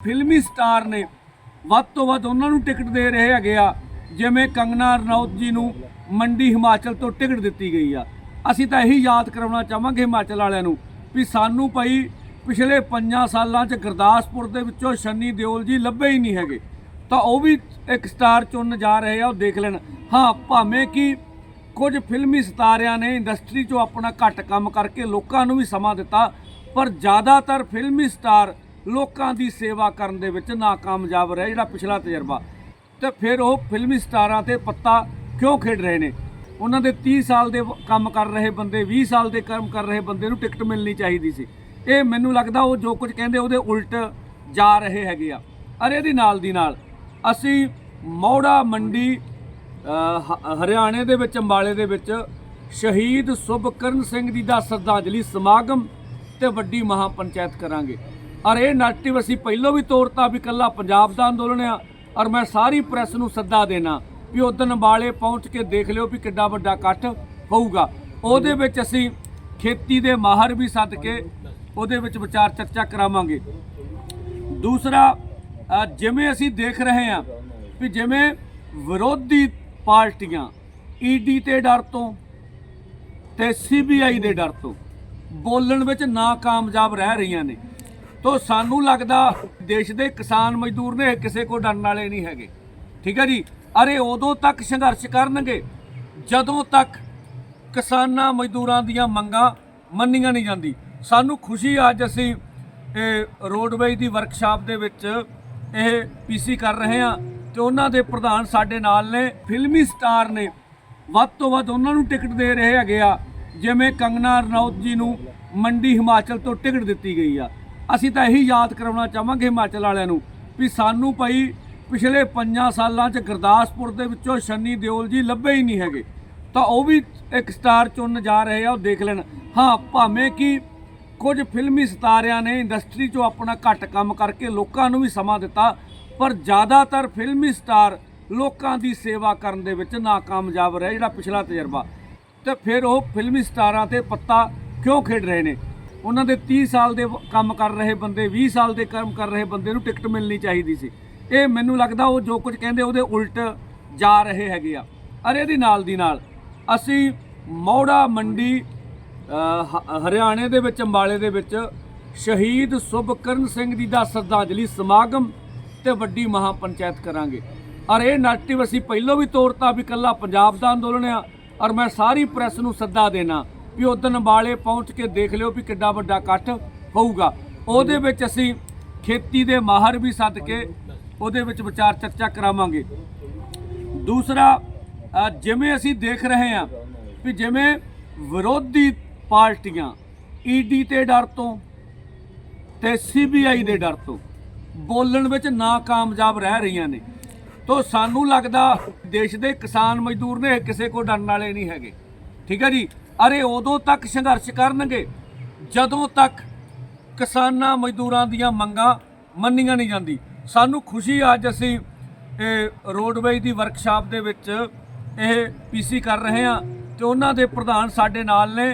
ਫਿਲਮੀ ਸਟਾਰ ਨੇ ਵੱਧ ਤੋਂ ਵੱਧ ਉਹਨਾਂ ਨੂੰ ਟਿਕਟ ਦੇ ਰਹੇ ਹੈਗੇ ਆ, ਜਿਵੇਂ ਕੰਗਨਾ ਰਣੌਤ ਜੀ ਨੂੰ ਮੰਡੀ ਹਿਮਾਚਲ ਤੋਂ ਟਿਕਟ ਦਿੱਤੀ ਗਈ ਆ। ਅਸੀਂ ਤਾਂ ਇਹੀ ਯਾਦ ਕਰਾਉਣਾ ਚਾਹਾਂਗੇ ਹਿਮਾਚਲ ਵਾਲਿਆਂ ਨੂੰ ਵੀ ਸਾਨੂੰ ਭਾਈ ਪਿਛਲੇ 5 ਸਾਲਾਂ 'ਚ ਗੁਰਦਾਸਪੁਰ ਦੇ ਵਿੱਚੋਂ ਸ਼ੰਨੀ ਦਿਓਲ ਜੀ ਲੱਭੇ ਹੀ ਨਹੀਂ ਹੈਗੇ। ਤਾਂ ਉਹ ਵੀ ਇੱਕ ਸਟਾਰ ਚੁਣ ਜਾ ਰਹੇ ਆ, ਉਹ ਦੇਖ ਲੈਣ। ਹਾਂ, ਭਾਵੇਂ ਕਿ ਕੁਝ ਫਿਲਮੀ ਸਿਤਾਰਿਆਂ ਨੇ ਇੰਡਸਟਰੀ 'ਚੋਂ ਆਪਣਾ ਘੱਟ ਕੰਮ ਕਰਕੇ ਲੋਕਾਂ ਨੂੰ ਵੀ ਸਮਾਂ ਦਿੱਤਾ, ਪਰ ਜ਼ਿਆਦਾਤਰ ਫਿਲਮੀ ਸਟਾਰ ਲੋਕਾਂ ਦੀ ਸੇਵਾ ਕਰਨ ਦੇ ਵਿੱਚ ਨਾਕਾਮਯਾਬ ਰਿਹਾ ਜਿਹੜਾ ਪਿਛਲਾ ਤਜਰਬਾ। ਤੇ ਫਿਰ ਉਹ ਫਿਲਮੀ ਸਟਾਰਾਂ ਤੇ ਪੱਤਾ ਕਿਉਂ ਖੇਡ ਰਹੇ ਨੇ? ਉਹਨਾਂ ਦੇ 30 ਸਾਲ ਦੇ ਕੰਮ ਕਰ ਰਹੇ ਬੰਦੇ 20 ਸਾਲ ਦੇ ਕੰਮ ਕਰ ਰਹੇ ਬੰਦੇ ਨੂੰ ਟਿਕਟ ਮਿਲਣੀ ਚਾਹੀਦੀ ਸੀ। ਇਹ ਮੈਨੂੰ ਲੱਗਦਾ ਉਹ ਜੋ ਕੁਝ ਕਹਿੰਦੇ ਉਹਦੇ ਉਲਟ ਜਾ ਰਹੇ ਹੈਗੇ ਆ। ਅਰੇ ਇਹਦੀ ਨਾਲ ਦੀ ਨਾਲ ਅਸੀਂ ਮੌੜਾ ਮੰਡੀ ਹ- ਹਰਿਆਣੇ ਦੇ ਵਿੱਚ, ਅੰਬਾਲੇ ਦੇ ਵਿੱਚ ਸ਼ਹੀਦ ਸੁਭਕਰਨ ਸਿੰਘ ਜੀ ਦਾ ਸ਼ਰਧਾਂਜਲੀ ਸਮਾਗਮ ਤੇ ਵੱਡੀ ਮਹਾ ਪੰਚਾਇਤ ਕਰਾਂਗੇ। ਔਰ ਇਹ ਨੈਰੇਟਿਵ ਅਸੀਂ ਪਹਿਲਾਂ ਵੀ ਤੋਰਤਾ ਵੀ ਕੱਲਾ ਪੰਜਾਬ ਦਾ ਅੰਦੋਲਨ ਆ, ਔਰ ਮੈਂ ਸਾਰੀ ਪ੍ਰੈਸ ਨੂੰ ਸੱਦਾ ਦੇਣਾ ਵੀ ਉਦੋਂ ਵਾਲੇ ਪਹੁੰਚ ਕੇ ਦੇਖ ਲਿਓ ਵੀ ਕਿੱਡਾ ਵੱਡਾ ਇਕੱਠ ਹੋਊਗਾ। ਉਹਦੇ ਵਿੱਚ ਅਸੀਂ ਖੇਤੀ ਦੇ ਮਾਹਰ ਵੀ ਸੱਦ ਕੇ ਉਹਦੇ ਵਿੱਚ ਵਿਚਾਰ ਚਰਚਾ ਕਰਾਵਾਂਗੇ। ਦੂਸਰਾ ਜਿਵੇਂ ਅਸੀਂ ਦੇਖ ਰਹੇ ਹਾਂ ਵੀ ਜਿਵੇਂ ਵਿਰੋਧੀ ਪਾਰਟੀਆਂ ਈਡੀ ਤੇ ਡਰ ਤੋਂ ਤੇ ਸੀਬੀਆਈ ਦੇ ਡਰ ਤੋਂ ਬੋਲਣ ਵਿੱਚ ਨਾਕਾਮਯਾਬ ਰਹਿ ਰਹੀਆਂ ਨੇ। ਤੋਂ ਸਾਨੂੰ ਲੱਗਦਾ ਦੇਸ਼ ਦੇ ਕਿਸਾਨ ਮਜ਼ਦੂਰ ਨੇ ਕਿਸੇ ਕੋ ਡਰਨ ਵਾਲੇ ਨਹੀਂ ਹੈਗੇ। ਠੀਕ ਹੈ ਜੀ? ਅਰੇ ਉਦੋਂ ਤੱਕ ਸੰਘਰਸ਼ ਕਰਨਗੇ, ਜਦੋਂ ਤੱਕ ਕਿਸਾਨਾਂ ਮਜ਼ਦੂਰਾਂ ਦੀਆਂ ਮੰਗਾਂ ਮੰਨੀਆਂ ਨਹੀਂ ਜਾਂਦੀ। ਸਾਨੂੰ ਖੁਸ਼ੀ ਅੱਜ ਅਸੀਂ ਇਹ ਰੋਡਵੇਜ ਦੀ ਵਰਕਸ਼ਾਪ ਦੇ ਵਿੱਚ ਇਹ ਪੀਸੀ ਕਰ ਰਹੇ ਹਾਂ ਤੇ ਉਹਨਾਂ ਦੇ ਪ੍ਰਧਾਨ ਸਾਡੇ ਨਾਲ ਨੇ, ਫਿਲਮੀ ਸਟਾਰ ਨੇ। ਵੱਧ ਤੋਂ ਵੱਧ ਉਹਨਾਂ ਨੂੰ ਟਿਕਟ ਦੇ ਰਹੇ ਹੈਗੇ ਆ, ਜਿਵੇਂ ਕੰਗਨਾ ਰਣੌਤ ਜੀ ਨੂੰ ਮੰਡੀ ਹਿਮਾਚਲ ਤੋਂ ਟਿਕਟ ਦਿੱਤੀ ਗਈ ਆ। ਅਸੀਂ ਤਾਂ ਇਹੀ ਯਾਦ ਕਰਾਉਣਾ ਚਾਹਾਂਗੇ ਹਿਮਾਚਲ ਵਾਲਿਆਂ ਨੂੰ ਵੀ ਸਾਨੂੰ ਭਾਈ ਪਿਛਲੇ 5 ਸਾਲਾਂ 'ਚ ਗੁਰਦਾਸਪੁਰ ਦੇ ਵਿੱਚੋਂ ਸ਼ੰਨੀ ਦਿਓਲ ਜੀ ਲੱਭੇ ਹੀ ਨਹੀਂ ਹੈਗੇ। ਤਾਂ ਉਹ ਵੀ ਇੱਕ ਸਟਾਰ ਚੁਣ ਜਾ ਰਹੇ ਆ, ਉਹ ਦੇਖ ਲੈਣ। ਹਾਂ, ਭਾਵੇਂ ਕਿ ਕੁਝ ਫਿਲਮੀ ਸਿਤਾਰਿਆਂ ਨੇ ਇੰਡਸਟਰੀ 'ਚੋਂ ਆਪਣਾ ਘੱਟ ਕੰਮ ਕਰਕੇ ਲੋਕਾਂ ਨੂੰ ਵੀ ਸਮਾਂ ਦਿੱਤਾ, ਪਰ ਜ਼ਿਆਦਾਤਰ ਫਿਲਮੀ ਸਟਾਰ ਲੋਕਾਂ ਦੀ ਸੇਵਾ ਕਰਨ ਦੇ ਵਿੱਚ ਨਾਕਾਮਯਾਬ ਰਹੇ ਜਿਹੜਾ ਪਿਛਲਾ ਤਜਰਬਾ। ਤੇ ਫਿਰ ਉਹ ਫਿਲਮੀ ਸਟਾਰਾਂ ਤੇ ਪੱਤਾ ਕਿਉਂ ਖੇਡ ਰਹੇ ਨੇ? ਉਹਨਾਂ ਦੇ 30 ਸਾਲ ਦੇ ਕੰਮ ਕਰ ਰਹੇ ਬੰਦੇ 20 ਸਾਲ ਦੇ ਕੰਮ ਕਰ ਰਹੇ ਬੰਦੇ ਨੂੰ ਟਿਕਟ ਮਿਲਣੀ ਚਾਹੀਦੀ ਸੀ। ਇਹ ਮੈਨੂੰ ਲੱਗਦਾ ਉਹ ਜੋ ਕੁਝ ਕਹਿੰਦੇ ਉਹਦੇ ਉਲਟ ਜਾ ਰਹੇ ਹੈਗੇ ਆ। ਅਰੇ ਇਹਦੀ ਨਾਲ ਦੀ ਨਾਲ ਅਸੀਂ ਮੌੜਾ ਮੰਡੀ ਹ- ਹਰਿਆਣੇ ਦੇ ਵਿੱਚ, ਅੰਬਾਲੇ ਦੇ ਵਿੱਚ ਸ਼ਹੀਦ ਸੁਭਕਰਨ ਸਿੰਘ ਜੀ ਦਾ ਸ਼ਰਧਾਂਜਲੀ ਸਮਾਗਮ ਤੇ ਵੱਡੀ ਮਹਾ ਪੰਚਾਇਤ ਕਰਾਂਗੇ। ਔਰ ਇਹ ਨੈਰੇਟਿਵ ਅਸੀਂ ਪਹਿਲਾਂ ਵੀ ਤੋੜਤਾ ਵੀ ਕੱਲਾ ਪੰਜਾਬ ਦਾ ਅੰਦੋਲਨ ਆ ਔਰ ਮੈਂ ਸਾਰੀ ਪ੍ਰੈਸ ਨੂੰ ਸੱਦਾ ਦੇਣਾ ਵੀ ਉਦੋਂ ਵਾਲੇ ਪਹੁੰਚ ਕੇ ਦੇਖ ਲਿਓ ਵੀ ਕਿੱਡਾ ਵੱਡਾ ਇਕੱਠ ਹੋਊਗਾ। ਉਹਦੇ ਵਿੱਚ ਅਸੀਂ ਖੇਤੀ ਦੇ ਮਾਹਰ ਵੀ ਸੱਦ ਕੇ ਉਹਦੇ ਵਿੱਚ ਵਿਚਾਰ ਚਰਚਾ ਕਰਾਵਾਂਗੇ। ਦੂਸਰਾ ਅ, ਜਿਵੇਂ ਅਸੀਂ ਦੇਖ ਰਹੇ ਹਾਂ ਵੀ ਜਿਵੇਂ ਵਿਰੋਧੀ ਪਾਰਟੀਆਂ ਈਡੀ ਤੇ ਡਰ ਤੋਂ ਤੇ ਸੀਬੀਆਈ ਦੇ ਡਰ ਤੋਂ ਬੋਲਣ ਵਿੱਚ ਨਾਕਾਮਯਾਬ ਰਹਿ ਰਹੀਆਂ ਨੇ। ਤੋਂ ਸਾਨੂੰ ਲੱਗਦਾ ਦੇਸ਼ ਦੇ ਕਿਸਾਨ ਮਜ਼ਦੂਰ ਨੇ ਕਿਸੇ ਕੋ ਡਰਨ ਵਾਲੇ ਨਹੀਂ ਹੈਗੇ। ਠੀਕ ਹੈ ਜੀ? ਅਰੇ ਉਦੋਂ ਤੱਕ ਸੰਘਰਸ਼ ਕਰਨਗੇ। ਜਦੋਂ ਤੱਕ ਕਿਸਾਨਾਂ ਮਜ਼ਦੂਰਾਂ ਦੀਆਂ ਮੰਗਾਂ ਮੰਨੀਆਂ ਨਹੀਂ ਜਾਂਦੀ। ਸਾਨੂੰ ਖੁਸ਼ੀ ਅੱਜ ਅਸੀਂ ਇਹ ਰੋਡਵੇਜ ਦੀ ਵਰਕਸ਼ਾਪ ਦੇ ਵਿੱਚ ਇਹ ਪੀਸੀ ਕਰ ਰਹੇ ਹਾਂ ਤੇ ਉਹਨਾਂ ਦੇ ਪ੍ਰਧਾਨ ਸਾਡੇ ਨਾਲ ਨੇ।